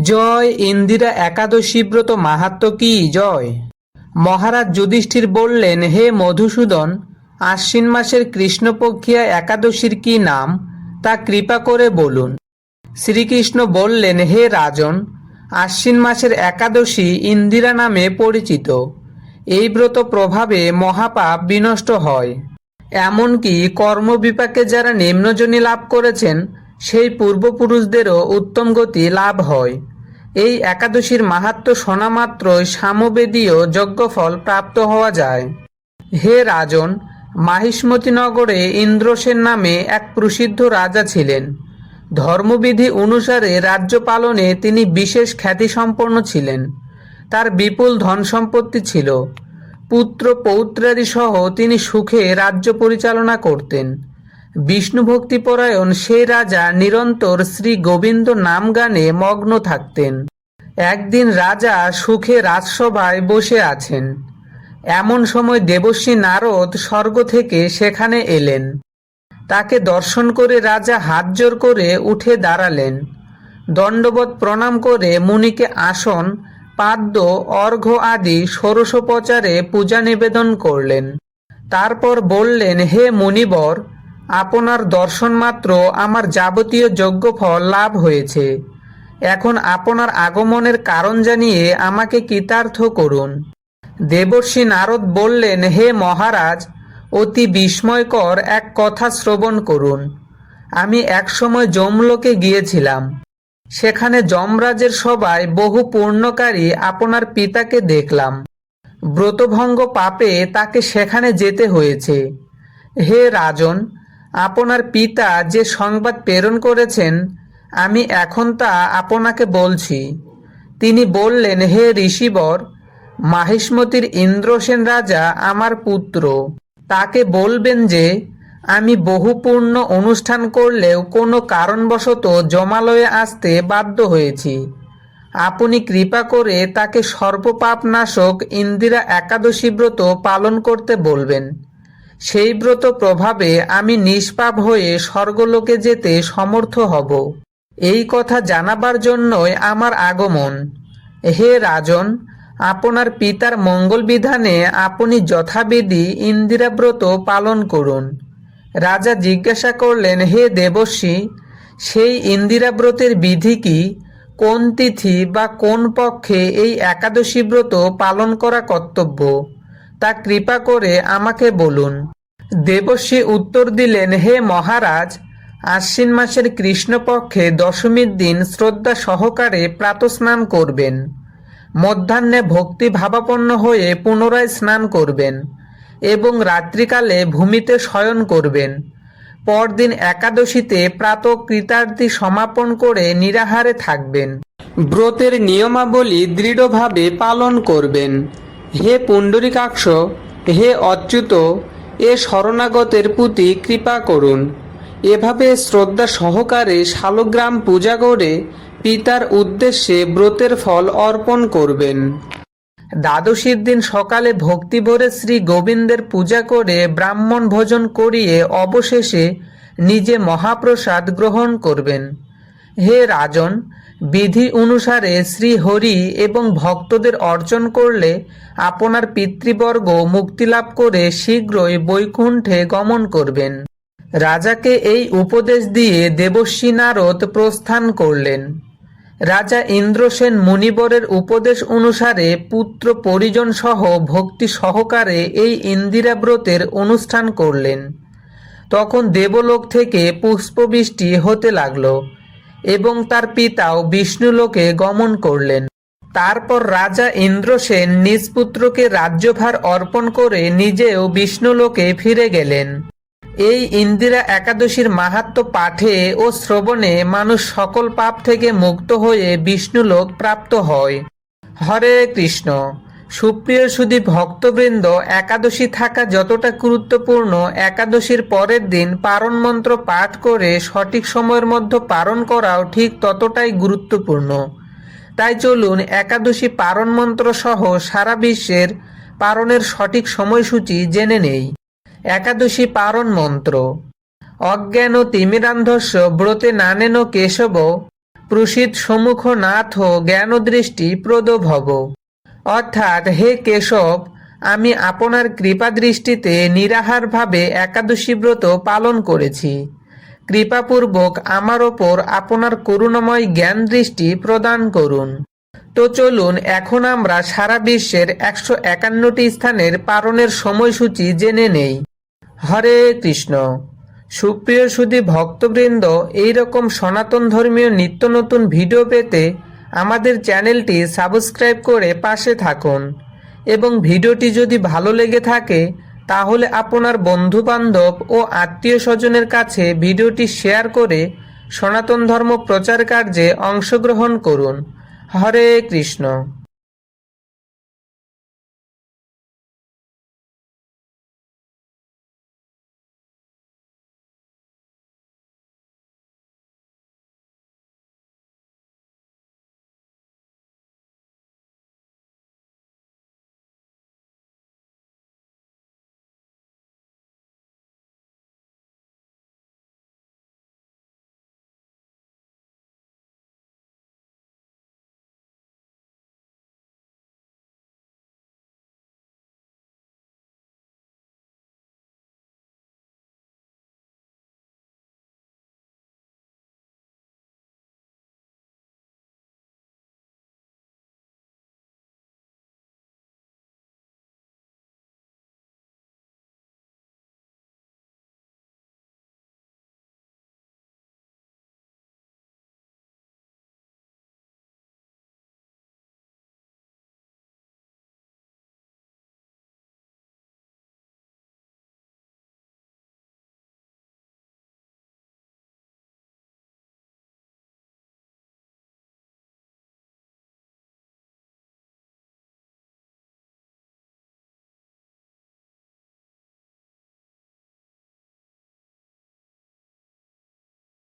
জয়, ইন্দিরা একাদশী ব্রত, মাহাত্ম কি? জয়। মহারাজ যুধিষ্ঠির বললেন, হে মধুসূদন, আশ্বিন মাসের কৃষ্ণপক্ষিয়া একাদশীর কি নাম? তা কৃপা করে বলুন। শ্রীকৃষ্ণ বললেন, হে রাজন, আশ্বিন মাসের একাদশী ইন্দিরা নামে পরিচিত। এই ব্রত প্রভাবে মহাপাপ বিনষ্ট হয়। এমনকি কর্মবিপাকে যারা নিম্নজনী লাভ করেছেন সেই পূর্বপুরুষদেরও উত্তম গতি লাভ হয়। এই একাদশীর মাহাত্ম শোনা মাত্রই সামবেদীয় যজ্ঞফল প্রাপ্ত হওয়া যায়। হে রাজন মাহিষ্মতি নগরে ইন্দ্রসেন নামে এক প্রসিদ্ধ রাজা ছিলেন। ধর্মবিধি অনুসারে রাজ্য পালনে তিনি বিশেষ খ্যাতিসম্পন্ন ছিলেন। তার বিপুল ধন সম্পত্তি ছিল। পুত্র পৌত্রাদি সহ তিনি সুখে রাজ্য পরিচালনা করতেন। বিষ্ণু ভক্তিপরায়ণ সেই রাজা নিরন্তর শ্রী গোবিন্দ নাম গানে মগ্ন থাকতেন। একদিন রাজা সুখে রাজসভায় বসে আছেন। এমন সময় দেবশ্রী নারদ স্বর্গ থেকে সেখানে এলেন। তাকে দর্শন করে রাজা হাত জোর করে উঠে দাঁড়ালেন। দণ্ডবত প্রণাম করে মুনিকে আসন, পাদ্য, অর্ঘ্য আদি ষোড়শোপচারে পূজা নিবেদন করলেন। তারপর বললেন, হে মুনিবর আপনার দর্শন মাত্র আমার যাবতীয় যোগ্য যজ্ঞফল লাভ হয়েছে। এখন আপনার আগমনের কারণ জানিয়ে আমাকে কৃতার্থ করুন। দেবর্ষী নারদ বললেন, হে মহারাজ, অতি বিস্ময়কর এক কথা শ্রবণ করুন। আমি একসময় যমলোকে গিয়েছিলাম। সেখানে যমরাজের সবাই বহু পূর্ণকারী আপনার পিতাকে দেখলাম। ব্রতভঙ্গ পাপে তাকে সেখানে যেতে হয়েছে। হে রাজন আপনার পিতা যে সংবাদ প্রেরণ করেছেন, আমি এখন তা আপনাকে বলছি। তিনি বললেন, হে ঋষিবর, মাহিষ্মতির ইন্দ্রসেন রাজা আমার পুত্র। তাকে বলবেন যে, আমি বহুপূর্ণ অনুষ্ঠান করলেও কোনো কারণবশত জমালয়ে আসতে বাধ্য হয়েছি। আপনি কৃপা করে তাকে সর্বপাপনাশক ইন্দিরা একাদশী ব্রত পালন করতে বলবেন। সেই ব্রত প্রভাবে আমি নিষ্পাপ হয়ে স্বর্গলোকে যেতে সমর্থ হব। এই কথা জানাবার জন্যই আমার আগমন। হে রাজন, আপনার পিতার মঙ্গল বিধানে আপনি যথাবিধি ইন্দিরা ব্রত পালন করুন। রাজা জিজ্ঞাসা করলেন, হে দেবশ্রী সেই ইন্দিরা ব্রতের বিধি কি? কোন তিথি বা কোন পক্ষে এই একাদশী ব্রত পালন করা কর্তব্য? তা কৃপা করে আমাকে বলুন। দেবশ্রী উত্তর দিলেন, হে মহারাজ, আশ্বিন মাসের কৃষ্ণপক্ষে দশমীর দিন শ্রদ্ধা সহকারে প্রাতস্নান করবেন। মধ্যাহ্নে ভক্তি ভাবাপন্ন হয়ে পুনরায় স্নান করবেন এবং রাত্রিকালে ভূমিতে শয়ন করবেন। পরদিন একাদশীতে প্রাত কৃতার্থী সমাপন করে নিরাহারে থাকবেন। ব্রতের নিয়মাবলী দৃঢ়ভাবে পালন করবেন। হে পুণ্ডরিকাক্ষ, হে অচ্যুত, এ শরণাগতের প্রতি কৃপা করুন। এভাবে শ্রদ্ধা সহকারে শালগ্রাম পূজা করে পিতার উদ্দেশ্যে ব্রতের ফল অর্পণ করবেন। দ্বাদশীর দিন সকালে ভক্তি ভরে শ্রী গোবিন্দের পূজা করে ব্রাহ্মণ ভোজন করিয়ে অবশেষে নিজে মহাপ্রসাদ গ্রহণ করবেন। হে রাজন বিধি অনুসারে শ্রী হরি এবং ভক্তদের অর্জন করলে আপনার পিতৃবর্গ মুক্তিলাভ করে শীঘ্রই বৈকুণ্ঠে গমন করবেন। রাজাকে এই উপদেশ দিয়ে দেবশ্রী নারদ প্রস্থান করলেন। রাজা ইন্দ্রসেন মুনিবরের উপদেশ অনুসারে পুত্র পরিজন সহ ভক্তি সহকারে এই ইন্দিরা ব্রতের অনুষ্ঠান করলেন। তখন দেবলোক থেকে পুষ্পবৃষ্টি হতে লাগল। এবং তার পিতাও বিষ্ণুলোকে গমন করলেন। তারপর রাজা ইন্দ্রসেন নিজ পুত্রকে রাজ্যভার অর্পণ করে নিজেও বিষ্ণুলোকে ফিরে গেলেন। এই ইন্দিরা একাদশীর মাহাত্ম পাঠে ও শ্রবণে মানুষ সকল পাপ থেকে মুক্ত হয়ে বিষ্ণুলোক প্রাপ্ত হয়। হরে কৃষ্ণ। সুপ্রিয় সুদী ভক্তবৃন্দ, একাদশী থাকা যতটা গুরুত্বপূর্ণ, একাদশীর পরের দিন পারণ মন্ত্র পাঠ করে সঠিক সময়ের মধ্যে পারণ করাও ঠিক ততটাই গুরুত্বপূর্ণ। তাই চলুন একাদশী পারণ মন্ত্র সহ সারা বিশ্বের পারণের সঠিক সময়সূচি জেনে নেই। একাদশী পারণ মন্ত্র। অজ্ঞান তিমিরান্ধস্য ব্রতে নানেন কেশব প্রসিদ সম্মুখ নাথ জ্ঞান দৃষ্টি প্রদ ভব অর্থাৎ, হে কেশব, আমি আপনার কৃপা দৃষ্টিতে নিরাহারভাবে একাদশী ব্রত পালন করেছি। কৃপাপূর্বক আমার ওপর আপনার করুণাময় জ্ঞান দৃষ্টি প্রদান করুন। তো চলুন, এখন আমরা সারা বিশ্বের একশো একান্নটি স্থানের পালনের সময়সূচি জেনে নেই। হরে কৃষ্ণ। সুপ্রিয় সুধী ভক্তবৃন্দ, এইরকম সনাতন ধর্মীয় নিত্য নতুন ভিডিও পেতে আমাদের চ্যানেলটি সাবস্ক্রাইব করে পাশে থাকুন। এবং ভিডিওটি যদি ভালো লেগে থাকে, তাহলে আপনার বন্ধু বান্ধব ও আত্মীয় স্বজনের কাছে ভিডিওটি শেয়ার করে সনাতন ধর্ম প্রচার কার্যে অংশগ্রহণ করুন। হরে কৃষ্ণ।